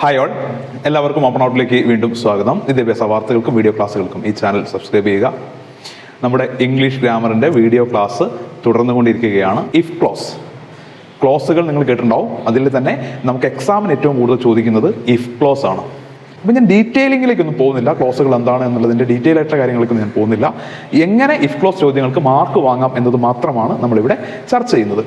Hi all എല്ലാവർക്കും open ഔട്ടിലേക്ക് വീണ്ടും സ്വാഗതം. വിദ്യാഭ്യാസ വാർത്തകൾക്കും വീഡിയോ ക്ലാസ്സുകൾക്കും ഈ ചാനൽ സബ്സ്ക്രൈബ് ചെയ്യുക. നമ്മുടെ ഇംഗ്ലീഷ് ഗ്രാമറിന്റെ വീഡിയോ ക്ലാസ് തുടർന്നുകൊണ്ടിരിക്കുകയാണ്. ഇഫ് ക്ലോസ് ക്ലോസുകൾ നിങ്ങൾ കേട്ടിട്ടുണ്ടാവും. അതിൽ തന്നെ നമുക്ക് എക്സാമിന് ഏറ്റവും കൂടുതൽ ചോദിക്കുന്നത് ഇഫ് ക്ലോസ് ആണ്. അപ്പം ഞാൻ ഡീറ്റെയിലിങ്ങിലേക്കൊന്നും പോകുന്നില്ല. ക്ലോസുകൾ എന്താണ് എന്നുള്ളതിന്റെ ഡീറ്റെയിൽ ആയിട്ടുള്ള കാര്യങ്ങളൊക്കെ ഞാൻ പോകുന്നില്ല. എങ്ങനെ ഇഫ് ക്ലോസ് ചോദ്യങ്ങൾക്ക് മാർക്ക് വാങ്ങാം എന്നത് മാത്രമാണ് നമ്മളിവിടെ ചർച്ച ചെയ്യുന്നത്.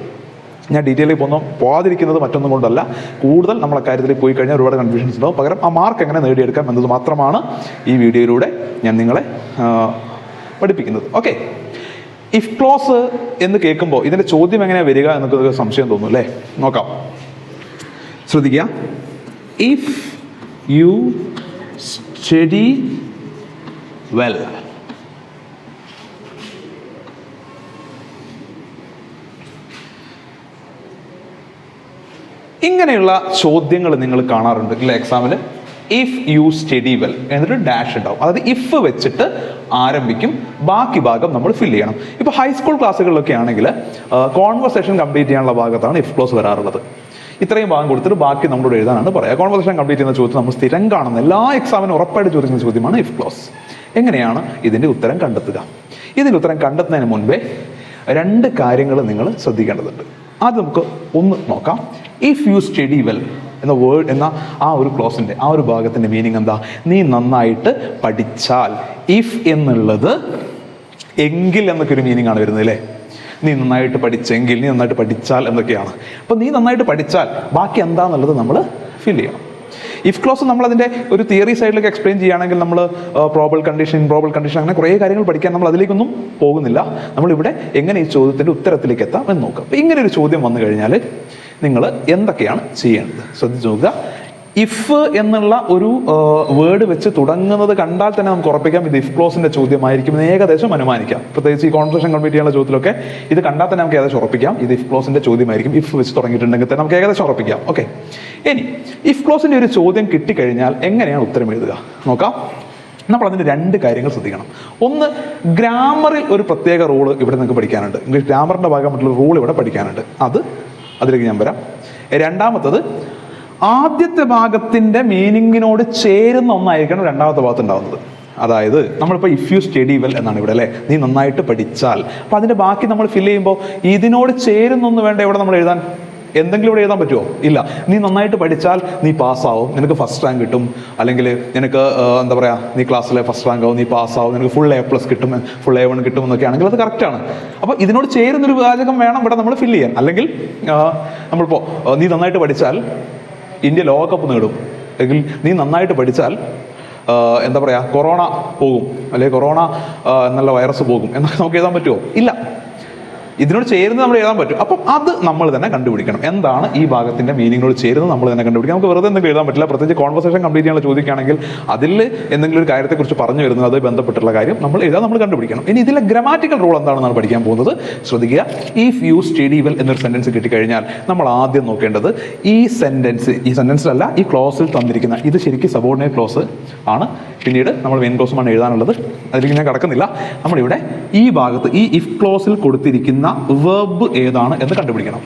ഞാൻ ഡീറ്റെയിലിൽ പോകുന്ന. പോകാതിരിക്കുന്നത് മറ്റൊന്നും കൊണ്ടല്ല. കൂടുതൽ നമ്മൾ കാര്യത്തിൽ പോയി കഴിഞ്ഞാൽ ഒരുപാട് കൺഫ്യൂഷൻസ് ഉണ്ടാവും. പകരം ആ മാർക്ക് എങ്ങനെ നേടിയെടുക്കാം എന്നത് മാത്രമാണ് ഈ വീഡിയോയിലൂടെ ഞാൻ നിങ്ങളെ പഠിപ്പിക്കുന്നത്. ഓക്കെ ഇഫ് ക്ലോസ് എന്ന് കേൾക്കുമ്പോൾ ഇതിന്റെ ചോദ്യം എങ്ങനെയാണ് വരിക എന്നൊക്കെ സംശയം തോന്നും അല്ലേ? നോക്കാം. ശ്രദ്ധിക്കുക. ഇഫ് യു സ്റ്റഡി വെൽ ഇങ്ങനെയുള്ള ചോദ്യങ്ങൾ നിങ്ങൾ കാണാറുണ്ട് ഇല്ല എക്സാമിൽ ഇഫ് യു സ്റ്റഡി വെൽ എന്നിട്ട് ഡാഷ് ഉണ്ടാവും. അതായത് ഇഫ് വെച്ചിട്ട് ആരംഭിക്കും. ബാക്കി ഭാഗം നമ്മൾ ഫില്ല് ചെയ്യണം. ഇപ്പോൾ ഹൈസ്കൂൾ ക്ലാസ്സുകളിലൊക്കെ ആണെങ്കിൽ കോൺവെർസേഷൻ കംപ്ലീറ്റ് ചെയ്യാനുള്ള ഭാഗത്താണ് ഇഫ് ക്ലോസ് വരാറുള്ളത്. ഇത്രയും ഭാഗം കൊടുത്തിട്ട് ബാക്കി നമ്മളോട് എഴുതാനാണ് പറയുക കോൺവെർസേഷൻ കംപ്ലീറ്റ് ചെയ്യുന്ന ചോദ്യം നമ്മൾ സ്ഥിരം കാണുന്ന എല്ലാ എക്സാമിനും ഉറപ്പായിട്ട് ചോദിക്കുന്ന ചോദ്യമാണ് ഇഫ് ക്ലോസ് എങ്ങനെയാണ് ഇതിന്റെ ഉത്തരം കണ്ടെത്തുക? ഇതിന്റെ ഉത്തരം കണ്ടെത്തുന്നതിന് മുൻപേ രണ്ട് കാര്യങ്ങൾ നിങ്ങൾ ശ്രദ്ധിക്കേണ്ടതുണ്ട്. അത് നമുക്ക് ഒന്ന് നോക്കാം. ഇഫ് യു സ്റ്റഡി വെൽ എന്ന വേർഡ് എന്ന ആ ഒരു ക്ലോസിന്റെ ആ ഒരു ഭാഗത്തിന്റെ മീനിങ് എന്താ? നീ നന്നായിട്ട് പഠിച്ചാൽ ഇഫ് എന്നുള്ളത് എങ്കിൽ എന്നൊക്കെ ഒരു മീനിങ് ആണ് വരുന്നത് അല്ലേ? നീ നന്നായിട്ട് പഠിച്ചെങ്കിൽ നീ നന്നായിട്ട് പഠിച്ചാൽ എന്നൊക്കെയാണ്. അപ്പോൾ നീ നന്നായിട്ട് പഠിച്ചാൽ ബാക്കി എന്താന്നുള്ളത് നമ്മൾ ഫീൽ ചെയ്യണം. ഇഫ് ക്ലോസ് നമ്മൾ അതിന്റെ ഒരു തിയറി സൈഡിലേക്ക് എക്സ്പ്ലെയിൻ ചെയ്യുകയാണെങ്കിൽ നമ്മൾ പ്രോബൽ കണ്ടീഷൻ ഇൻപ്രോബൽ കണ്ടീഷൻ അങ്ങനെ കുറേ കാര്യങ്ങൾ പഠിക്കാൻ നമ്മൾ അതിലേക്കൊന്നും പോകുന്നില്ല. നമ്മളിവിടെ എങ്ങനെ ഈ ചോദ്യത്തിന്റെ ഉത്തരത്തിലേക്ക് എത്താം എന്ന് നോക്കാം. അപ്പോൾ ഇങ്ങനെ ഒരു ചോദ്യം വന്നു കഴിഞ്ഞാൽ നിങ്ങൾ എന്തൊക്കെയാണ് ചെയ്യേണ്ടത്? ശ്രദ്ധിച്ച് നോക്കുക. ഇഫ് എന്നുള്ള ഒരു വേർഡ് വെച്ച് തുടങ്ങുന്നത് കണ്ടാൽ തന്നെ നമുക്ക് ഉറപ്പിക്കാം. ഇത് ഇഫ് ക്ലോസിന്റെ ചോദ്യമായിരിക്കും. എന്ന് ഏകദേശം അനുമാനിക്കാം. പ്രത്യേകിച്ച് ഈ കോൺവെർസേഷൻ കംപ്ലീറ്റ് ചെയ്യാനുള്ള ചോദ്യത്തിലൊക്കെ ഇത് കണ്ടാൽ തന്നെ നമുക്ക് ഏകദേശം ഉറപ്പിക്കാം. ഇത് ഇഫ് ക്ലോസിന്റെ ചോദ്യമായിരിക്കും. ഇഫ് വെച്ച് തുടങ്ങിയിട്ടുണ്ടെങ്കിൽ തന്നെ നമുക്ക് ഏകദേശം ഉറപ്പിക്കാം. ഓക്കെ ഇനി ഇഫ് ക്ലോസിന്റെ ഒരു ചോദ്യം കിട്ടിക്കഴിഞ്ഞാൽ എങ്ങനെയാണ് ഉത്തരം എഴുതുക? നോക്കാം. നമ്മൾ അതിന്റെ രണ്ട് കാര്യങ്ങൾ ശ്രദ്ധിക്കണം. ഒന്ന് ഗ്രാമറിൽ ഒരു പ്രത്യേക റൂൾ ഇവിടെ നിങ്ങൾക്ക് പഠിക്കാനുണ്ട്. ഇംഗ്ലീഷ് ഗ്രാമറിന്റെ ഭാഗമായിട്ടുള്ള റൂൾ ഇവിടെ പഠിക്കാനുണ്ട്. അത് അതിലേക്ക് ഞാൻ വരാം. രണ്ടാമത്തത് ആദ്യത്തെ ഭാഗത്തിന്റെ മീനിങ്ങിനോട് ചേരുന്ന ഒന്നായിരിക്കണം രണ്ടാമത്തെ ഭാഗത്ത് ഉണ്ടാകുന്നത് അതായത് നമ്മളിപ്പോൾ ഇഫ് യു സ്റ്റഡി വെൽ എന്നാണ് ഇവിടെ അല്ലേ? നീ നന്നായിട്ട് പഠിച്ചാൽ. അപ്പം അതിന്റെ ബാക്കി നമ്മൾ ഫില്ല് ചെയ്യുമ്പോൾ ഇതിനോട് ചേരുന്നൊന്നു വേണ്ട ഇവിടെ നമ്മൾ എഴുതാൻ? എന്തെങ്കിലും ഇവിടെ എഴുതാൻ പറ്റുമോ? ഇല്ല. നീ നന്നായിട്ട് പഠിച്ചാൽ നീ പാസ്സാവും നിനക്ക് ഫസ്റ്റ് റാങ്ക് കിട്ടും. അല്ലെങ്കിൽ നിനക്ക് എന്താ പറയുക നീ ക്ലാസ്സിലെ ഫസ്റ്റ് റാങ്ക് ആവും നീ പാസ്സാവും നിനക്ക് ഫുൾ എ പ്ലസ് കിട്ടും ഫുൾ എ വൺ കിട്ടും എന്നൊക്കെ ആണെങ്കിൽ അത് കറക്റ്റാണ് അപ്പോൾ ഇതിനോട് ചേരുന്നൊരു വാചകം വേണം ഇവിടെ നമ്മൾ ഫില്ല് ചെയ്യാൻ. അല്ലെങ്കിൽ നമ്മളിപ്പോൾ നീ നന്നായിട്ട് പഠിച്ചാൽ ഇന്ത്യ ലോകകപ്പ് നേടും. അല്ലെങ്കിൽ നീ നന്നായിട്ട് പഠിച്ചാൽ എന്താ പറയുക കൊറോണ പോകും. അല്ലെങ്കിൽ കൊറോണ എന്നുള്ള വൈറസ് പോകും. എന്നൊക്കെ നമുക്ക് എഴുതാൻ പറ്റുമോ ഇല്ല. ഇതിനോട് ചേരുന്നത് നമ്മൾ എഴുതാൻ പറ്റും. അപ്പം അത് നമ്മൾ തന്നെ കണ്ടുപിടിക്കണം. എന്താണ് ഈ ഭാഗത്തിന്റെ മീനിങ്ങിനോട് ചേരുന്നത് നമ്മൾ തന്നെ കണ്ടുപിടിക്കണം. നമുക്ക് വെറുതെ എന്തെങ്കിലും എഴുതാൻ പറ്റില്ല. പ്രത്യേകിച്ച് കോൺവെർസേഷൻ കംപ്ലീറ്റ് ചെയ്യാനുള്ള ചോദിക്കുകയാണെങ്കിൽ അതിൽ എന്തെങ്കിലും ഒരു കാര്യത്തെക്കുറിച്ച് പറഞ്ഞു വരുന്നത് അത് ബന്ധപ്പെട്ടുള്ള കാര്യം നമ്മൾ എഴുതാൻ നമ്മൾ കണ്ടുപിടിക്കണം. ഇനി ഇതിലെ ഗ്രാമാറ്റിക്കൽ റൂൾ എന്താണെന്നാണ് പഠിക്കാൻ പോകുന്നത്? ശ്രദ്ധിക്കുക. ഇഫ് യു സ്റ്റഡി വെൽ എന്നൊരു സെന്റൻസ് കിട്ടിക്കഴിഞ്ഞാൽ നമ്മൾ ആദ്യം നോക്കേണ്ടത് ഈ സെന്റൻസ് ഈ സെന്റൻസിലല്ല ഈ ക്ലോസിൽ തന്നിരിക്കുന്ന ഇത് ശരിക്കും സബോർഡിനേറ്റ് ക്ലോസ് ആണ്. പിന്നീട് നമ്മൾ മെയിൻ ക്ലോസുമാണ് എഴുതാനുള്ളത്. അതിലേക്ക് ഞാൻ കിടക്കുന്നില്ല. നമ്മളിവിടെ ഈ ഭാഗത്ത് ഈ ഇഫ് ക്ലോസിൽ കൊടുത്തിരിക്കുന്ന വെർബ് ഏതാണ് എന്ന് കണ്ടുപിടിക്കണം.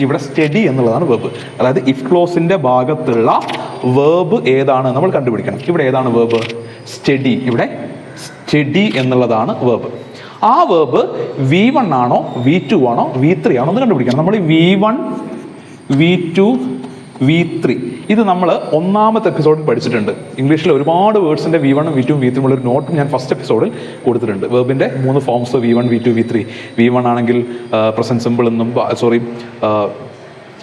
ഇവിടെ സ്റ്റഡി എന്നുള്ളതാണ് വെർബ് അതായത് ഇഫ് ക്ലോസിന്റെ ഭാഗത്തുള്ള വേർബ് ഏതാണ് നമ്മൾ കണ്ടുപിടിക്കണം. ഇവിടെ ഏതാണ് വേർബ് സ്റ്റഡി ഇവിടെ സ്റ്റഡി എന്നുള്ളതാണ് വേർബ് ആ വേർബ് വി വൺ ആണോ വി ടു ആണോ വി ത്രീ ആണോ എന്ന് കണ്ടുപിടിക്കണം. നമ്മൾ V one V two V three ഇത് നമ്മൾ ഒന്നാമത്തെ എപ്പിസോഡിൽ പഠിച്ചിട്ടുണ്ട്. ഇംഗ്ലീഷിൽ ഒരുപാട് വേർഡ്സിന്റെ വി വണ്ണും വി ടു വി ത്രീ ഉള്ള ഒരു നോട്ട് ഞാൻ ഫസ്റ്റ് എപ്പിസോഡിൽ കൊടുത്തിട്ടുണ്ട്. വെർബിന്റെ മൂന്ന് forms V one V two V three V one ആണെങ്കിൽ പ്രസന്റ് സിമ്പിൾ എന്നും സോറി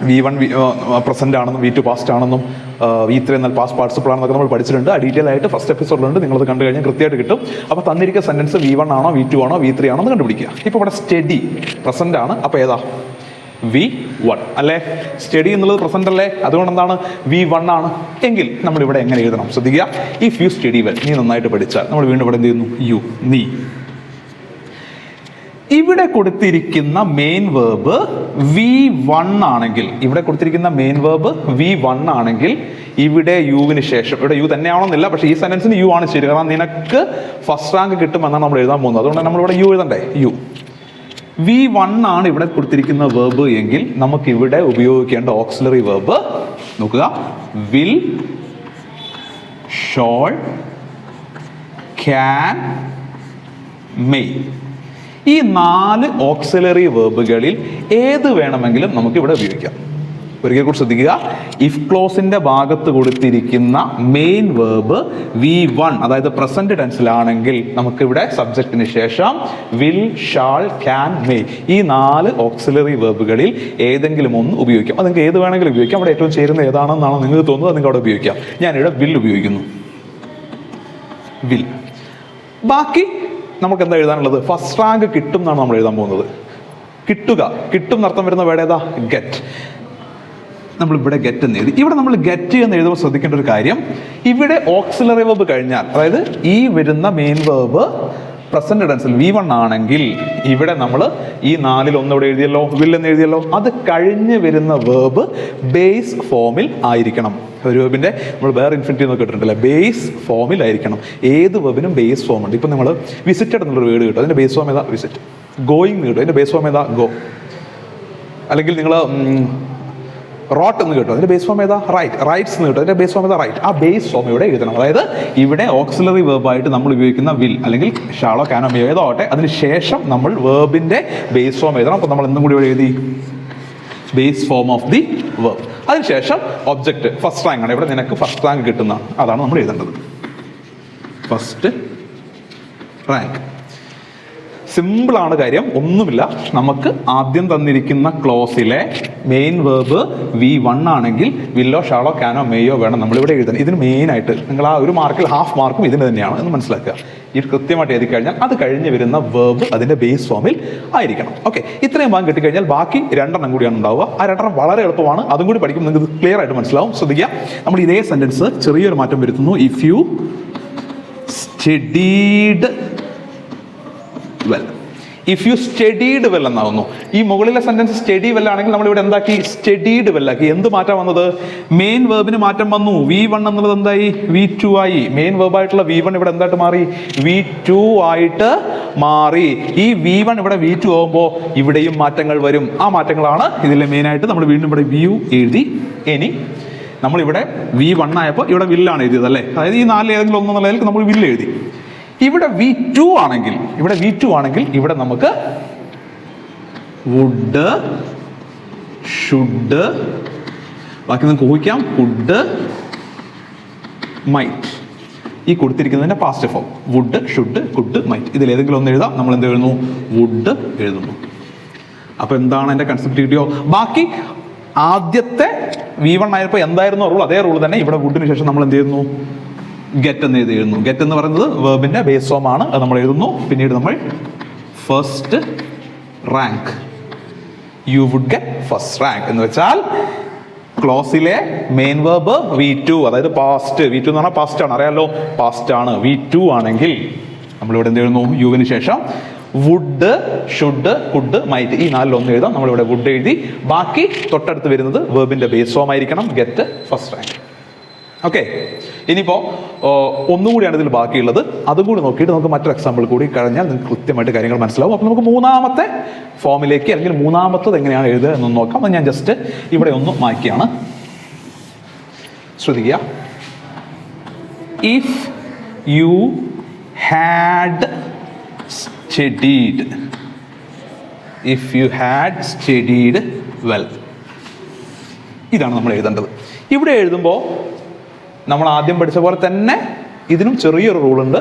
വി വൺ പ്രസന്റ് ആണെന്നും വി ടു പാസ്റ്റ് ആണെന്നും വി ത്രീ എന്നാൽ പാസ്റ്റ് പാർട്ടിസിപ്പിൾ ആണെന്നൊക്കെ നമ്മൾ പഠിച്ചിട്ടുണ്ട്. ആ ഡീറ്റെയിൽ ആയിട്ട് ഫസ്റ്റ് എപ്പിസോഡിലുണ്ട് നിങ്ങളത് കണ്ടു കഴിഞ്ഞാൽ കൃത്യമായിട്ട് കിട്ടും. അപ്പോൾ തന്നിരിക്കുന്ന സെന്റൻസ് വി വൺ ആണോ വി ടു ആണോ വി ത്രീ ആണോ എന്ന് കണ്ടുപിടിക്കുക. ഇപ്പോൾ ഇവിടെ സ്റ്റഡി പ്രസന്റ് ആണ്. അപ്പോൾ ഏതാ? വി വൺ അല്ലേ? സ്റ്റഡി എന്നുള്ളത് പ്രസന്റ് അല്ലേ? അതുകൊണ്ട് എന്താണ്? വി വൺ ആണ്. എങ്കിൽ നമ്മൾ ഇവിടെ എങ്ങനെ എഴുതണം? ശ്രദ്ധിക്കുക. ഇഫ് യു സ്റ്റഡി വെൽ നീ നന്നായിട്ട് പഠിച്ചാൽ നമ്മൾ വീണ്ടും ഇവിടെ എന്ത് ചെയ്യുന്നു? യു നീ. ഇവിടെ കൊടുത്തിരിക്കുന്ന മെയിൻ വേർബ് വി വൺ ആണെങ്കിൽ ഇവിടെ കൊടുത്തിരിക്കുന്ന മെയിൻ വേർബ് വി വൺ ആണെങ്കിൽ ഇവിടെ യുവിന് ശേഷം ഇവിടെ യു തന്നെയാണെന്നില്ല പക്ഷേ ഈ സെന്റൻസിന് യു ആണ് ശരി. കാരണം നിനക്ക് ഫസ്റ്റ് റാങ്ക് കിട്ടുമെന്നാണ് നമ്മൾ എഴുതാൻ പോകുന്നത്. അതുകൊണ്ട് നമ്മൾ ഇവിടെ യു എഴുതണ്ടേ? യു വി വൺ ആണ് ഇവിടെ കൊടുത്തിരിക്കുന്ന വേർബ് എങ്കിൽ നമുക്ക് ഇവിടെ ഉപയോഗിക്കേണ്ട ഓക്സിലറി വേർബ് നോക്കുക. വിൽ ഷോൾ ക്യാൻ മെയ് ഈ നാല് ഓക്സിലറി വേർബുകളിൽ ഏത് വേണമെങ്കിലും നമുക്ക് ഇവിടെ ഉപയോഗിക്കാം. ഒരിക്കൽ കൂടി ശ്രദ്ധിക്കുക. ഇഫ് ക്ലോസിന്റെ ഭാഗത്ത് കൊടുത്തിരിക്കുന്ന മെയിൻ വേർബ് വി വൺ അതായത് പ്രസന്റ് ടെൻസിലാണെങ്കിൽ നമുക്കിവിടെ സബ്ജക്റ്റിന് ശേഷം വിൽ ഷാൾ ക്യാൻ മെയ് ഈ നാല് ഓക്സിലറി വേർബുകളിൽ ഏതെങ്കിലും ഒന്ന് ഉപയോഗിക്കാം. അത് നിങ്ങൾക്ക് ഏത് വേണമെങ്കിലും ഉപയോഗിക്കാം. അവിടെ ഏറ്റവും ചേരുന്ന ഏതാണെന്നാണോ നിങ്ങൾക്ക് തോന്നുന്നത് നിങ്ങൾക്ക് അവിടെ ഉപയോഗിക്കാം. ഞാനിവിടെ വിൽ ഉപയോഗിക്കുന്നു. വിൽ ബാക്കി നമുക്ക് എന്താ എഴുതാനുള്ളത്? ഫസ്റ്റ് റാങ്ക് കിട്ടും എന്നാണ് നമ്മൾ എഴുതാൻ പോകുന്നത്. കിട്ടുക. കിട്ടും എന്നർത്ഥം വരുന്ന വേടേതാ ഗെറ്റ് നമ്മൾ ഇവിടെ ഗെറ്റ് എന്ന് എഴുതി. ഇവിടെ നമ്മൾ ഗെറ്റ് എന്ന് എഴുതുമ്പോൾ ശ്രദ്ധിക്കേണ്ട ഒരു കാര്യം ഇവിടെ ഓക്സിലറി വെർബ് കഴിഞ്ഞാൽ അതായത് ഈ വരുന്ന മെയിൻ വേബ് പ്രസന്റ് ടെൻസിൽ വി വൺ ആണെങ്കിൽ ഇവിടെ നമ്മൾ ഈ നാലിൽ ഒന്ന് ഇവിടെ എഴുതിയല്ലോ വിൽ എന്ന് എഴുതിയല്ലോ. അത് കഴിഞ്ഞ് വരുന്ന വേബ് ബേസ് ഫോമിൽ ആയിരിക്കണം. ഒരു വേബിന്റെ നമ്മൾ വേറെ ഇൻഫിനിറ്റി എന്നൊക്കെ ഇട്ടിട്ടുണ്ടല്ലേ ബേസ് ഫോമിൽ ആയിരിക്കണം. ഏത് വേബിനും ബേസ് ഫോം ഉണ്ട്. ഇപ്പം നമ്മൾ വിസിറ്റഡ് എന്നുള്ളൊരു വേർഡ് കിട്ടും. അതിന്റെ ബേസ് ഫോം ഏതാ? വിസിറ്റ് ഗോയിങ് കിട്ടും. അതിന്റെ ബേസ് ഫോം ഏതാ? ഗോ അല്ലെങ്കിൽ നിങ്ങൾ റോട്ട് എന്ന് കിട്ടും. അതിന്റെ ബേസ് ഫോം ഏതാ? റൈറ്റ് റൈറ്റ്സ് എന്ന് കിട്ടും. അതിന്റെ ബേസ് ഫോം ഏതാ? റൈറ്റ് ആ ബേസ് ഫോം ഇവിടെ എഴുതണം. അതായത് ഇവിടെ ഓക്സിലറി വേർബായിട്ട് നമ്മൾ ഉപയോഗിക്കുന്ന വിൽ അല്ലെങ്കിൽ ഷാളോ കാനോ മിയോ ഏതോ ആവട്ടെ അതിന് ശേഷം നമ്മൾ വേർബിന്റെ ബേസ് ഫോം എഴുതണം. അപ്പോൾ നമ്മൾ എന്തും കൂടി ഇവിടെ എഴുതി? Base form of the verb അതിനുശേഷം ഒബ്ജക്റ്റ് ഫസ്റ്റ് റാങ്ക് ആണ്. ഇവിടെ നിനക്ക് ഫസ്റ്റ് റാങ്ക് കിട്ടുന്ന അതാണ് നമ്മൾ എഴുതേണ്ടത്. ഫസ്റ്റ് റാങ്ക് സിമ്പിൾ ആണ് കാര്യം. ഒന്നുമില്ല. നമുക്ക് ആദ്യം തന്നിരിക്കുന്ന ക്ലോസിലെ മെയിൻ വേർബ് വി വൺ ആണെങ്കിൽ വില്ലോ ഷാളോ കാനോ മേയോ വേണം നമ്മളിവിടെ എഴുതാൻ. ഇതിന് മെയിൻ ആയിട്ട് നിങ്ങൾ ആ ഒരു മാർക്കിൽ ഹാഫ് മാർക്കും ഇതിന് തന്നെയാണ് എന്ന് മനസ്സിലാക്കുക. ഇത് കൃത്യമായിട്ട് എഴുതി കഴിഞ്ഞാൽ അത് കഴിഞ്ഞ് വരുന്ന വേർബ് അതിന്റെ ബേസ് ഫോമിൽ ആയിരിക്കണം. ഓക്കെ ഇത്രയും ഭാഗം കിട്ടിക്കഴിഞ്ഞാൽ ബാക്കി രണ്ടെണ്ണം കൂടിയാണ് ഉണ്ടാവുക. ആ രണ്ടെണ്ണം വളരെ എളുപ്പമാണ്. അതും കൂടി പഠിക്കും നിങ്ങൾക്ക് ക്ലിയർ ആയിട്ട് മനസ്സിലാവും. ശ്രദ്ധിക്കുക. നമ്മൾ ഇതേ സെന്റൻസ് ചെറിയൊരു മാറ്റം വരുത്തുന്നു. If you studied well if you studied well എന്നാകുന്നു ഈ മുകളിലെ സെന്റൻസ് സ്റ്റഡി വെൽ ആണെങ്കിൽ നമ്മൾ ഇവിടെ എന്താക്കി? സ്റ്റഡീഡ് വെൽ ആക്കി. എന്ത് മാറ്റം വന്നത്? മെയിൻ വേർബിന് മാറ്റം വന്നു. വി വൺ എന്നുള്ളത് എന്തായി? വി ടു ആയി. മെയിൻ വേർബായിട്ടുള്ള വി വൺ ഇവിടെ എന്തായിട്ട് മാറി? വി ടു ആയിട്ട് മാറി. ഈ വി വൺ ഇവിടെ വി ടു ആകുമ്പോൾ ഇവിടെയും മാറ്റങ്ങൾ വരും. ആ മാറ്റങ്ങളാണ് ഇതിലെ മെയിൻ ആയിട്ട് നമ്മൾ വീണ്ടും ഇവിടെ വ്യൂ എഴുതി. ഇനി നമ്മളിവിടെ വി വൺ ആയപ്പോൾ ഇവിടെ വില്ലാണ് എഴുതിയത് അല്ലേ? അതായത് ഈ നാല് ഏതെങ്കിലും ഒന്നെന്നുള്ളതിൽ നമ്മൾ വില്ല് എഴുതി. ഇവിടെ വി ടു ആണെങ്കിൽ ഇവിടെ വി ടു ആണെങ്കിൽ ഇവിടെ നമുക്ക് വുഡ് ഷുഡ് ബാക്കി നമുക്ക് ഊഹിക്കാം വുഡ് മൈറ്റ് ഈ കൊടുത്തിരിക്കുന്നതിന്റെ past form would should could might ഇതിൽ ഏതെങ്കിലും ഒന്ന് എഴുതാം. നമ്മൾ എന്ത് എഴുതുന്നു? വുഡ് എഴുതുന്നു. അപ്പൊ എന്താണ് എന്റെ കൺസെപ്റ്റ് കിട്ടിയോ? ബാക്കി ആദ്യത്തെ വി വൺ ആയപ്പോൾ എന്തായിരുന്നു? റൂൾ അതേ റൂൾ തന്നെ. ഇവിടെ വുഡിന് ശേഷം നമ്മൾ എന്ത് ചെയ്യുന്നു? ഗെറ്റ് എന്ന് എഴുതി എഴുതുന്നു. ഗെറ്റ് എന്ന് പറയുന്നത് വേർബിന്റെ ബേസ് ഫോം ആണ്. നമ്മൾ എഴുതുന്നു. പിന്നീട് നമ്മൾ first rank you would get first rank എന്ന് വെച്ചാൽ ക്ലോസിലെ മെയിൻ വേർബ് വി ടു അതായത് പാസ്റ്റ് വി ടു എന്ന് പറഞ്ഞാൽ പാസ്റ്റ് ആണ്. അറിയാലോ? പാസ്റ്റ് ആണ്. വി ടു ആണെങ്കിൽ നമ്മളിവിടെ എന്ത് എഴുതുന്നു? യുവിന് ശേഷം വുഡ് ഷുഡ് കുഡ് മൈറ്റ് ഈ നാലിൽ ഒന്ന് എഴുതാം. നമ്മളിവിടെ വുഡ് എഴുതി. ബാക്കി തൊട്ടടുത്ത് വരുന്നത് വേർബിന്റെ ബേസ് ഫോം ആയിരിക്കണം. ഗെറ്റ് ഫസ്റ്റ് റാങ്ക് ഓക്കെ ഇനിയിപ്പോൾ ഒന്നുകൂടിയാണ് ഇതിൽ ബാക്കിയുള്ളത്. അതും കൂടി നോക്കിയിട്ട് നമുക്ക് മറ്റൊരു എക്സാമ്പിൾ കൂടി കഴിഞ്ഞാൽ നിങ്ങൾക്ക് കൃത്യമായിട്ട് കാര്യങ്ങൾ മനസ്സിലാവും. അപ്പോൾ നമുക്ക് മൂന്നാമത്തെ ഫോമിലേക്ക് അല്ലെങ്കിൽ മൂന്നാമത്തത് എങ്ങനെയാണ് എഴുതുക എന്നൊന്ന് നോക്കാം. അത് ഞാൻ ജസ്റ്റ് ഇവിടെ ഒന്ന് മാറ്റിയാണ് ശ്രദ്ധിക്കുക if you had studied if you had studied well ഇതാണ് നമ്മൾ എഴുതേണ്ടത്. ഇവിടെ എഴുതുമ്പോൾ നമ്മൾ ആദ്യം പഠിച്ച പോലെ തന്നെ ഇതിനും ചെറിയൊരു റൂൾ ഉണ്ട്.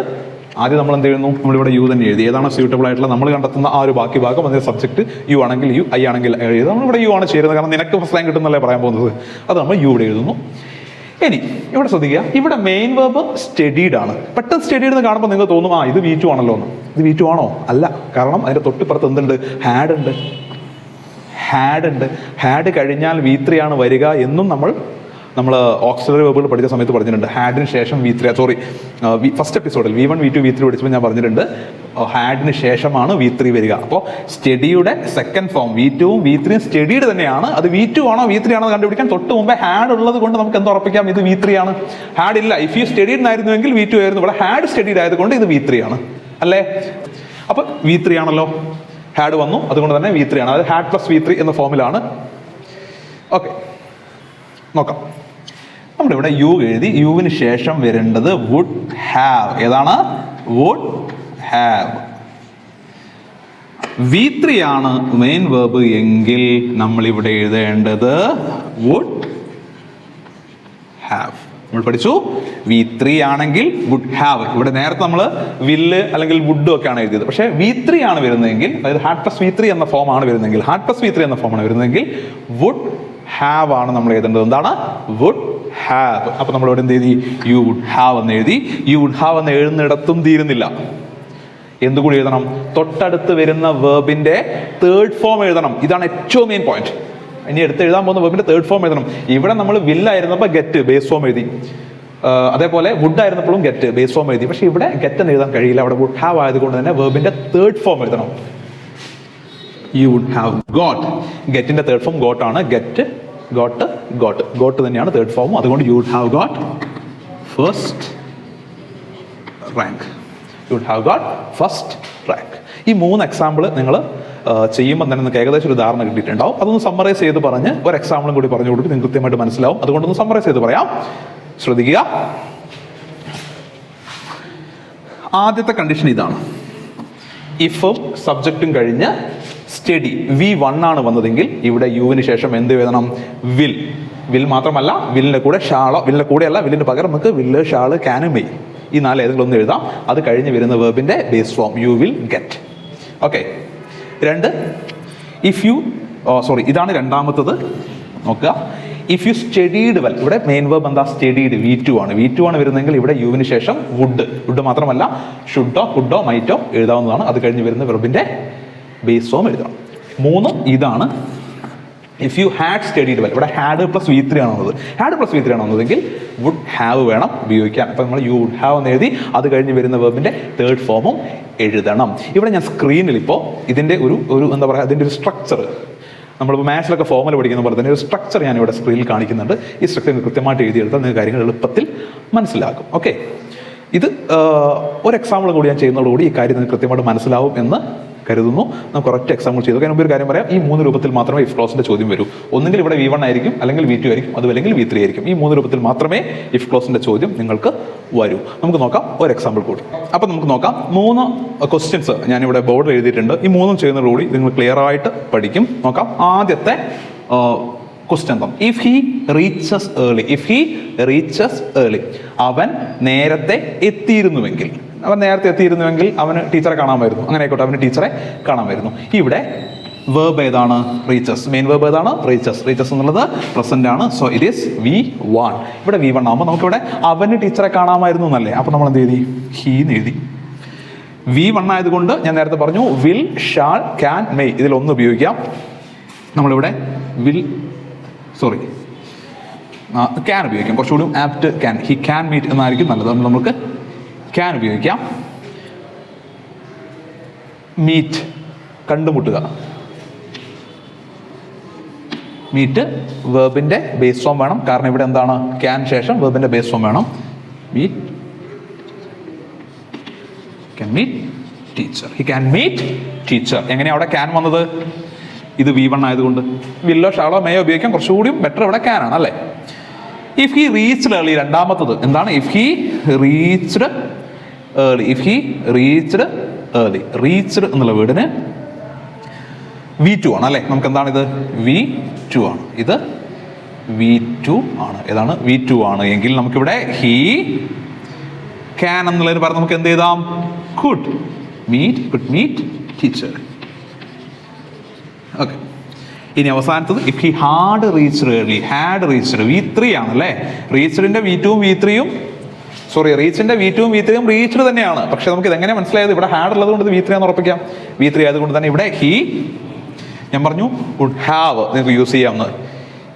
ആദ്യം നമ്മൾ എന്ത് ചെയ്യുന്നു? നമ്മളിവിടെ യു തന്നെ എഴുതി. ഏതാണ് സ്യൂട്ടബിൾ ആയിട്ടുള്ള? നമ്മൾ കണ്ടെത്തുന്ന ആ ഒരു ബാക്കി ഭാഗം അതിന്റെ സബ്ജക്ട് യു ആണെങ്കിൽ യു ഐ ആണെങ്കിൽ എഴുതി നമ്മൾ ഇവിടെ യു ആണ് ചേരുന്നത് കാരണം നിനക്ക് ഫസ്റ്റ് റാങ്ക് കിട്ടുന്നല്ലേ പറയാൻ പോകുന്നത്. അത് നമ്മൾ യു ഇവിടെ എഴുതുന്നു. ഇനി ഇവിടെ ശ്രദ്ധിക്കുക. ഇവിടെ മെയിൻ വേർബ് സ്റ്റഡീഡ് ആണ്. പെട്ടെന്ന് സ്റ്റഡീഡ് എന്ന് കാണുമ്പോൾ നിങ്ങൾ തോന്നും ആ ഇത് വി ടു ആണല്ലോ എന്ന്. ഇത് വി ടു ആണോ? അല്ല. കാരണം അതിന്റെ തൊട്ടിപ്പുറത്ത് എന്തുണ്ട്? ഹാഡ് ഉണ്ട്. ഹാഡ് ഉണ്ട്. ഹാഡ് കഴിഞ്ഞാൽ വി ത്രീ ആണ് വരിക എന്നും നമ്മൾ നമ്മൾ ഓക്സിലറി വെബുകൾ പഠിച്ച സമയത്ത് പറഞ്ഞിട്ടുണ്ട്. ഹാഡിന് ശേഷം വി ത്രീ സോറി ഫസ്റ്റ് എപ്പിസോഡിൽ V one V two V three പഠിച്ചപ്പോൾ ഞാൻ പറഞ്ഞിട്ടുണ്ട്. ഹാഡിന് ശേഷമാണ് വി ത്രീ വരിക. അപ്പോൾ സ്റ്റഡിയുടെ സെക്കൻഡ് ഫോം വി ടുവും വി ത്രീയും സ്റ്റഡിയുടെ തന്നെയാണ്. അത് വി ടു ആണോ വി ത്രീ ആണോ കണ്ടുപിടിക്കാൻ തൊട്ട് മുമ്പേ ഹാഡ് ഉള്ളത് കൊണ്ട് നമുക്ക് എന്ത് ഉറപ്പിക്കാം? ഇത് വി ത്രീ ആണ്. ഹാഡ് ഇല്ല. ഇഫ് യു സ്റ്റഡീഡ് ആയിരുന്നുവെങ്കിൽ വി ടു ആയിരുന്നു. ഇവിടെ ഹാഡ് സ്റ്റഡീഡ് ആയതുകൊണ്ട് ഇത് വി ത്രീ ആണ്. അല്ലേ? അപ്പോൾ വി ത്രീ ആണല്ലോ. ഹാഡ് വന്നു. അതുകൊണ്ട് തന്നെ വി ത്രീ ആണ്. അതായത് ഹാഡ് പ്ലസ് വി ത്രീ എന്ന ഫോമിലാണ് ഓക്കെ നോക്കാം. നമ്മളിവിടെ യു എഴുതി യുവിന് ശേഷം വരേണ്ടത് വുഡ് ഹാവ് ഏതാണ്? വുഡ് ഹാവ് വി ത്രീ ആണ് മെയിൻ വേബ് എങ്കിൽ നമ്മൾ ഇവിടെ എഴുതേണ്ടത് വുഡ് ഹാവ് നമ്മൾ പഠിച്ചു? വി ത്രീ ആണെങ്കിൽ വുഡ് ഹാവ് ഇവിടെ നേരത്തെ നമ്മൾ വില്ല് അല്ലെങ്കിൽ വുഡ് ഒക്കെ ആണ് എഴുതിയത്. പക്ഷേ വി ത്രീ ആണ് വരുന്നതെങ്കിൽ അതായത് ഹാർട്ട് പ്ലസ് വി ത്രീ എന്ന ഫോം ആണ് വരുന്നതെങ്കിൽ ഹാർട്ട് പ്ലസ് വി ത്രീ എന്ന ഫോം ആണ് വരുന്നതെങ്കിൽ വുഡ് ഹാവ് ആണ് നമ്മൾ എഴുതേണ്ടത്. എന്താണ്? വുഡ് ഹാവ് അപ്പൊ നമ്മൾ ഇവിടെ എന്ത് എഴുതി? യു വുഡ് ഹാവ് എന്ന് എഴുതി. യു വുഡ് ഹാവ് എന്ന് എഴുതുന്നിടത്തും തീരുന്നില്ല. എന്തുകൂടി എഴുതണം? തൊട്ടടുത്ത് വരുന്ന വേർബിന്റെ തേർഡ് ഫോം എഴുതണം. ഇതാണ് ഏറ്റവും മെയിൻ പോയിന്റ് ഇനി എടുത്ത് എഴുതാൻ പോകുന്ന വേർബിന്റെ തേർഡ് ഫോം എഴുതണം. ഇവിടെ നമ്മൾ വില്ലായിരുന്നപ്പോൾ ഗെറ്റ് ബേസ് ഫോം എഴുതി. അതേപോലെ വുഡ് ആയിരുന്നപ്പോഴും ഗെറ്റ് ബേസ് ഫോം എഴുതി. പക്ഷേ ഇവിടെ ഗെറ്റ് എന്ന് എഴുതാൻ കഴിയില്ല. അവിടെ വുഡ് ഹാവ് ആയതുകൊണ്ട് തന്നെ വേർബിന്റെ തേർഡ് ഫോം എഴുതണം. യു വുഡ് ഹാവ് ഗോട്ട് ഗെറ്റിന്റെ തേർഡ് ഫോം ഗോട്ടാണ് ഗെറ്റ് ഗോട്ട് ഗോട്ട് ഗോട്ട് തന്നെയാണ് തേർഡ് ഫോം അതുകൊണ്ട് you would have got first rank you would have got first rank ഈ മൂന്ന് എക്സാമ്പിൾ നിങ്ങൾ ചെയ്യുമ്പോൾ തന്നെ നിങ്ങൾക്ക് ഏകദേശം ഒരു ധാരണ കിട്ടിയിട്ടുണ്ടാവും. അതൊന്ന് സമ്മറൈസ് ചെയ്ത് പറഞ്ഞ് ഒരു എക്സാമ്പിളും കൂടി പറഞ്ഞു കൊടുത്ത് നിങ്ങൾക്ക് കൃത്യമായിട്ട് മനസ്സിലാവും. അതുകൊണ്ടൊന്ന് സമ്മറൈസ് ചെയ്ത് പറയാം. ശ്രദ്ധിക്കുക. ആദ്യത്തെ കണ്ടീഷൻ ഇതാണ്. ഇഫും സബ്ജക്റ്റും കഴിഞ്ഞ് സ്റ്റഡി. വി വൺ ആണ് വന്നതെങ്കിൽ ഇവിടെ യുവിന് ശേഷം എന്ത് എഴുതണം? വിൽ. വിൽ മാത്രമല്ല വില്ലിന്റെ കൂടെ ഷാളോ വില്ലിന്റെ കൂടെയല്ല വില്ലിന് പകരം നമുക്ക് വില്ല് ഷാൾ ക്യാന് മെയ് ഈ നാല് ഏതെങ്കിലും ഒന്ന് എഴുതാം. അത് കഴിഞ്ഞ് വരുന്ന വേർബിന്റെ base form you will get okay രണ്ട് ഇഫ് യു സോറി ഇതാണ് രണ്ടാമത്തത്. നോക്കുക. ഇഫ് യു സ്റ്റഡീഡ് വെൽ ഇവിടെ മെയിൻ വേർബ് എന്താ? സ്റ്റഡീഡ് വി ടു ആണ്. വി ടു ആണ് വരുന്നതെങ്കിൽ ഇവിടെ യുവിന് ശേഷം വുഡ് വുഡ് മാത്രമല്ല ഷുഡോ കുഡോ മൈറ്റോ എഴുതാവുന്നതാണ്. അത് കഴിഞ്ഞ് വരുന്ന വെർബിന്റെ ബേസ് ഫോം എഴുതണം മൂന്ന് ഇതാണ്. If you had study well ഇവിടെ ഹാഡ് പ്ലസ് വി ത്രീ ആണ് വന്നത്. ഹാഡ് പ്ലസ് വി ത്രീ ആണ് വന്നതെങ്കിൽ വുഡ് ഹാവ് വേണം ഉപയോഗിക്കാൻ. അപ്പം നമ്മൾ യു വുഡ് ഹാവ് എന്ന് എഴുതി അത് കഴിഞ്ഞ് വരുന്ന വേബിന്റെ തേർഡ് ഫോമും എഴുതണം. ഇവിടെ ഞാൻ സ്ക്രീനിൽ ഇപ്പോൾ ഇതിന്റെ ഒരു ഒരു എന്താ പറയുക അതിന്റെ ഒരു സ്ട്രക്ചർ നമ്മളിപ്പോൾ മാത്സിലൊക്കെ ഫോമൽ പഠിക്കുന്ന പോലെ തന്നെ ഒരു സ്ട്രക്ചർ ഞാൻ ഇവിടെ സ്ക്രീനിൽ കാണിക്കുന്നുണ്ട്. ഈ സ്ട്രക്ചർ കൃത്യമായിട്ട് എഴുതിയെടുത്താൽ നിങ്ങൾക്ക് കാര്യങ്ങൾ എളുപ്പത്തിൽ മനസ്സിലാകും. ഓക്കെ ഇത് ഒരു എക്സാമ്പിൾ കൂടി ഞാൻ ചെയ്യുന്നതോടുകൂടി ഈ കാര്യം നിങ്ങൾക്ക് കൃത്യമായിട്ട് മനസ്സിലാവും എന്ന് കരുതുന്നു. നമുക്ക് ഒരൊറ്റ എക്സാമ്പിൾ ചെയ്തു. അതിന് ഒരു കാര്യം പറയാം. ഈ മൂന്ന് രൂപത്തിൽ മാത്രമേ ഇഫ് ക്ലോസിന്റെ ചോദ്യം വരൂ. ഒന്നുകിൽ ഇവിടെ വി വൺ ആയിരിക്കും അല്ലെങ്കിൽ വി ടു ആയിരിക്കും അതും അല്ലെങ്കിൽ വി ത്രീ ആയിരിക്കും. ഈ മൂന്ന് രൂപത്തിൽ മാത്രമേ ഇഫ് ക്ലോസിന്റെ ചോദ്യം നിങ്ങൾക്ക് വരൂ. നമുക്ക് നോക്കാം. ഒരു എക്സാമ്പിൾ കൂടി. അപ്പം നമുക്ക് നോക്കാം. മൂന്ന് ക്വസ്റ്റ്യൻസ് ഇവിടെ ബോർഡിൽ എഴുതിയിട്ടുണ്ട്. ഈ മൂന്നും ചെയ്യുന്നതോടുകൂടി നിങ്ങൾ ക്ലിയർ ആയിട്ട് പഠിക്കും. നോക്കാം. ആദ്യത്തെ ക്വസ്റ്റ്യൻ എന്താണ്? If he reaches early if he reaches early അവൻ നേരത്തെ എത്തിയിരുന്നുവെങ്കിൽ. അവൻ നേരത്തെ എത്തിയിരുന്നുവെങ്കിൽ അവന് ടീച്ചറെ കാണാമായിരുന്നു. അങ്ങനെ ആയിക്കോട്ടെ അവന് ടീച്ചറെ കാണാമായിരുന്നു. ഇവിടെ വേർബ് ഏതാണ്? റീച്ചസ് മെയിൻ വേർബ് ഏതാണ്? റീച്ചസ് റീച്ചസ് എന്നുള്ളത് പ്രസന്റ് ആണ്. So it is V one ഇവിടെ വി വൺ ആകുമ്പോൾ നമുക്കിവിടെ അവന് ടീച്ചറെ കാണാമായിരുന്നു എന്നല്ലേ. അപ്പോൾ നമ്മൾ എന്ത് എഴുതി? ഹീ എഴുതി. വി വൺ ആയതുകൊണ്ട് ഞാൻ നേരത്തെ പറഞ്ഞു വിൽ ഷാൾ ക്യാൻ മെയ് ഇതിൽ ഒന്ന് ഉപയോഗിക്കാം. നമ്മളിവിടെ വിൽ സോറി ക്യാൻ ഉപയോഗിക്കാം. കുറച്ചുകൂടി apt can he can meet എന്നായിരിക്കും നല്ലത്. നമുക്ക് ക്യാൻ ഉപയോഗിക്കാം. മീറ്റ് കണ്ടുമുട്ടുക. മീറ്റ് വേബിന്റെ ബേസ് ഫോം വേണം. കാരണം ഇവിടെ എന്താണ്? ക്യാൻ ശേഷം വേബിന്റെ ബേസ് ഫോം വേണം. Meet can meet teacher he can meet teacher എങ്ങനെയാ അവിടെ ക്യാൻ വന്നത്? ഇത് വി വൺ ആയതുകൊണ്ട്. വില്ലോ ഷാളോ മേയോ ഉപയോഗിക്കാൻ കുറച്ചുകൂടിയും ബെറ്റർ ഇവിടെ ക്യാൻ ആണ് അല്ലേ? ഇഫ് ഹി റീച്ച്ഡ് ഏർലി രണ്ടാമത്തത്. എന്താണ്? If he reached early if he reached early reached എന്നുള്ള വേർഡിന് വി ടു ആണ് അല്ലേ? നമുക്ക് എന്താണ് ഇത് വി ടു ആണ്. ഇത് വി ടു ആണ്. ഏതാണ്? വി ടു ആണ്. എങ്കിൽ നമുക്കിവിടെ ഹീ ക്യാൻ എന്നുള്ളതിന് പറഞ്ഞ് നമുക്ക് എന്ത് ചെയ്താം could meet could meet teacher okay ഇനി അവസാനത്തത് if he had reached early had reached V three ആണല്ലേ? റീച്ച്ഡിന്റെ വി ടുവും വി ത്രീയും സോറി റീച്ചിന്റെ വി ടുവും വി ത്രീയും റീച്ച്ഡ് തന്നെയാണ്. പക്ഷെ നമുക്ക് ഇത് എങ്ങനെ മനസ്സിലായത്? ഇവിടെ ഹാഡ് ഉള്ളത് കൊണ്ട് വി ത്രീ ആണെന്ന് ഉറപ്പിക്കാം. വി ത്രീ ആയതുകൊണ്ട് തന്നെ ഇവിടെ ഹി ഞാൻ പറഞ്ഞു കുഡ് ഹാവ് നിങ്ങൾക്ക് യൂസ് ചെയ്യാമെന്ന്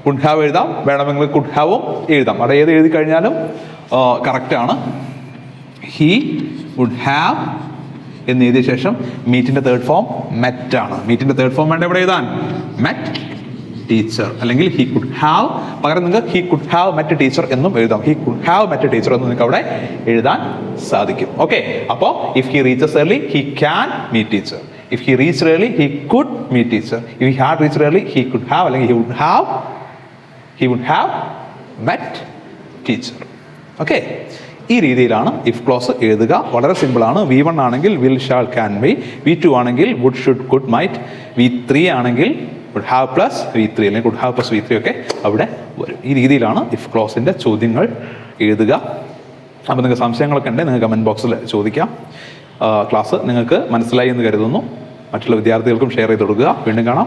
കുഡ് ഹാവ് എഴുതാം. വേണമെങ്കിൽ കുഡ് ഹാവും എഴുതാം. അവിടെ ഏത് എഴുതി കഴിഞ്ഞാലും കറക്റ്റ് ആണ്. ഹി വുഡ് ഹാവ് എന്ന് എഴുതിയ ശേഷം മീറ്റിന്റെ തേർഡ് ഫോം മെറ്റ് ആണ്. മീറ്റിന്റെ തേർഡ് ഫോം വേണ്ട എവിടെ എഴുതാൻ. മെറ്റ് ടീച്ചർ അല്ലെങ്കിൽ ഹി കുഡ് ഹാവ് പകരം നിങ്ങൾക്ക് he could have met teacher എന്നും എഴുതാം. He could have met teacher എന്ന് നിങ്ങൾക്ക് അവിടെ എഴുതാൻ സാധിക്കും. ഓക്കെ അപ്പോൾ if he reaches early he can meet teacher if he reach early he could meet teacher if he had reach early he could have അല്ലെങ്കിൽ he would have he would have met teacher okay ഈ രീതിയിലാണ് if clause എഴുതുക. വളരെ സിമ്പിളാണ് V one ആണെങ്കിൽ will shall can be V two ആണെങ്കിൽ would should could might V three ആണെങ്കിൽ have plus V three അല്ലെങ്കിൽ ഹാവ് പ്ലസ് വി ത്രീ ഒക്കെ അവിടെ വരും. ഈ രീതിയിലാണ് ഇഫ് ക്ലോസിന്റെ ചോദ്യങ്ങൾ എഴുതുക. അപ്പോൾ നിങ്ങൾക്ക് സംശയങ്ങളൊക്കെ ഉണ്ടെങ്കിൽ നിങ്ങൾക്ക് കമന്റ് ബോക്സിൽ ചോദിക്കാം. ക്ലാസ് നിങ്ങൾക്ക് മനസ്സിലായി എന്ന് കരുതുന്നു. മറ്റുള്ള വിദ്യാർത്ഥികൾക്കും ഷെയർ ചെയ്ത് കൊടുക്കുക. വീണ്ടും കാണാം.